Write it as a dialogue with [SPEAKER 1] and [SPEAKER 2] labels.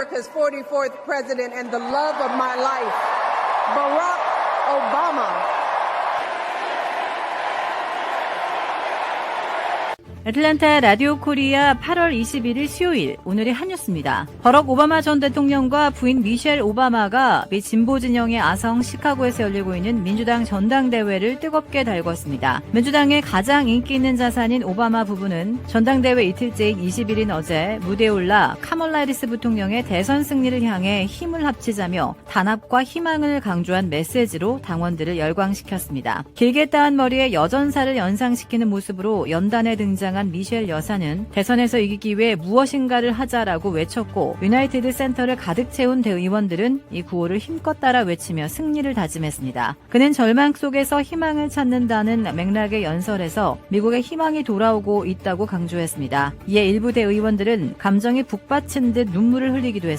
[SPEAKER 1] America's 44th president and the love of my life, Barack Obama.
[SPEAKER 2] 애틀랜타 라디오 코리아 8월 21일 수요일 오늘의 한 뉴스입니다. 버럭 오바마 전 대통령과 부인 미셸 오바마가 미 진보 진영의 아성 시카고에서 열리고 있는 민주당 전당대회를 뜨겁게 달궜습니다. 민주당의 가장 인기 있는 자산인 오바마 부부는 전당대회 이틀째인 20일인 어제 무대에 올라 카멀라 해리스 부통령의 대선 승리를 향해 힘을 합치자며 단합과 희망을 강조한 메시지로 당원들을 열광시켰습니다. 길게 따은 머리에 여전사를 연상시키는 모습으로 연단에 등장한 미셸 여사는 대선에서 이기기 위해 무엇인가를 하자라고 외쳤고 유나이티드 센터를 가득 채운 대의원들은 이 구호를 힘껏 따라 외치며 승리를 다짐했습니다. 그는 절망 속에서 희망을 찾는다는 맥락의 연설에서 미국의 희망이 돌아오고 있다고 강조했습니다. 이에 일부 대의원들은 감정이 북받친 듯 눈물을 흘리기도 했습니다.